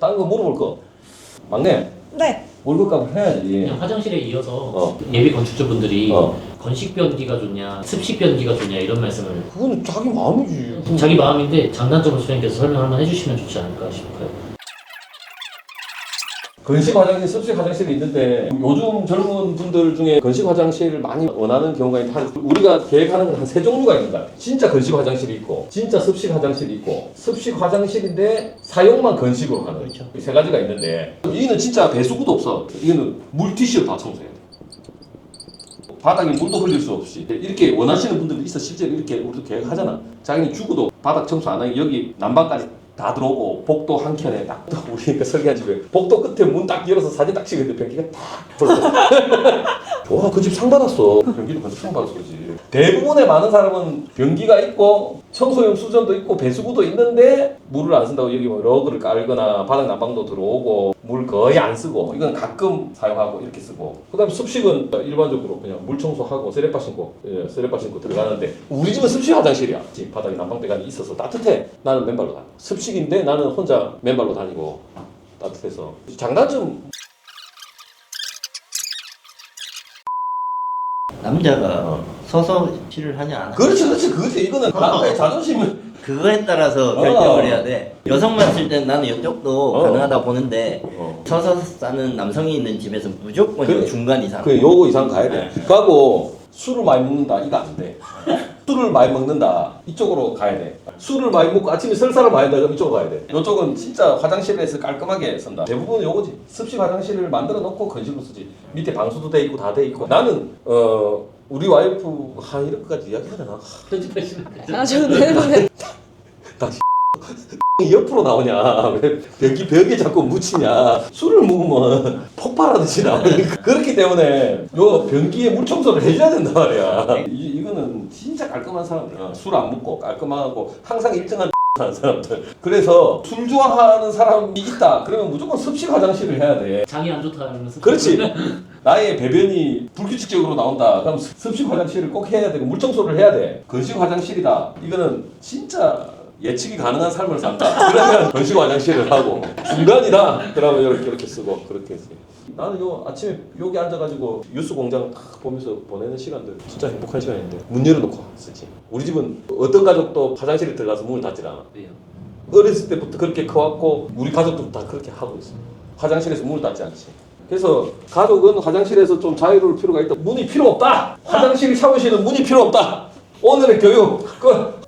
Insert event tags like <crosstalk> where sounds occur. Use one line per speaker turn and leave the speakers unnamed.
딴거 물어볼 거. 막내
네.
월급 값을 해야지.
그냥 화장실에 이어서
어.
예비 건축주분들이
어.
건식 변기가 좋냐, 습식 변기가 좋냐 이런 말씀을
그건 자기 마음이지.
자기 마음인데 장단점을 수행께서 설명 한번 해주시면 좋지 않을까 싶어요.
건식 화장실, 습식 화장실이 있는데 요즘 젊은 분들 중에 건식 화장실을 많이 원하는 경우가 있다. 우리가 계획하는 건 한 세 종류가 있는 거야. 진짜 건식 화장실이 있고, 진짜 습식 화장실이 있고, 습식 화장실인데 사용만 건식으로 하는
그렇죠.
이세 가지가 있는데 이거는 진짜 배수구도 없어. 이거는 물티슈로 다 청소해야 돼. 바닥에 물도 흘릴 수 없이 이렇게 원하시는 분들도 있어 실제로 이렇게 우리도 계획하잖아 자기는 죽어도 바닥 청소 안 하고 여기 난방까지 다 들어오고 복도 한 켠에 딱 우리 그 설계한 집에 복도 끝에 문 딱 열어서 사진 딱 찍었는데 변기가 딱 돌고 좋아 <laughs> 그집 상 받았어. 변기도 건축 상 받았어 그지 대부분의 많은 사람은 변기가 있고 청소용 수전도 있고 배수구도 있는데 물을 안 쓴다고 여기 뭐 러그를 깔거나 바닥 난방도 들어오고 물 거의 안 쓰고 이건 가끔 사용하고 이렇게 쓰고 그다음에 습식은 일반적으로 그냥 물 청소하고 쓰레빠 신고 예, 쓰레빠 신고 들어가는데 우리 집은 습식 화장실이야. 집 바닥에 난방대가 있어서 따뜻해. 나는 맨발로 다녀. 습식인데 나는 혼자 맨발로 다니고 따뜻해서 장단점
남자가 서서 칠을 하냐 안 하냐
그렇지 그렇지 그렇지 이거는 남자의 자존심을
그거에 따라서
어.
결정을 해야 돼 여성만 쓸 때는 나는 이쪽도
어.
가능하다 보는데
어.
서서 싸는 남성이 있는 집에서 무조건
그래.
요 중간 이상
그 요거 이상 가야 돼. 그하고 술을 많이 먹는다 이거 안 돼. 술을 많이 먹는다 이쪽으로 가야 돼. 술을 많이 먹고 아침에 설사를 많이 한다 그럼 이쪽으로 가야 돼. 이쪽은 진짜 화장실에서 깔끔하게 쓴다. 대부분 요거지. 습식 화장실을 만들어 놓고 건식으로 쓰지. 밑에 방수도 돼 있고 다 돼 있고. 나는 어 우리 와이프 한 이런 것까지 이야기해야 되나?
편집하시면 되죠.
아, 저는
옆으로 나오냐? 왜 벽이 벽에 자꾸 묻히냐? 술을 먹으면 폭발하듯이 나오니까 그렇기 때문에 요 변기에 물 청소를 해줘야 된단 말이야. 이, 이거는 진짜 깔끔한 사람들, 술안 먹고 깔끔하고 항상 일정한 하는 사람들. 그래서 술 좋아하는 사람이 있다. 그러면 무조건 습식 화장실을 해야 돼.
장이 안 좋다는 습
그렇지. 나의 배변이 불규칙적으로 나온다. 그럼 습- 습식 화장실을 꼭 해야 되고 물 청소를 해야 돼. 건식 화장실이다. 이거는 진짜 예측이 가능한 삶을 산다. 그러면 건식 화장실을 하고 중간이다. 그러면 이렇게 이렇게 쓰고 그렇게 했어요. 나는 요 아침에 여기 앉아가지고 뉴스 공장 탁 보면서 보내는 시간들 진짜 행복한 시간인데 문 열어놓고 쓰지. 우리 집은 어떤 가족도 화장실에 들어가서 문을 닫질 않아.
왜요?
어렸을 때부터 그렇게 커왔고 우리 가족도 다 그렇게 하고 있어. 화장실에서 문을 닫지 않지. 그래서 가족은 화장실에서 좀 자유로울 필요가 있다. 문이 필요 없다. 화장실 샤워실은 문이 필요 없다. 오늘의 교육 끝.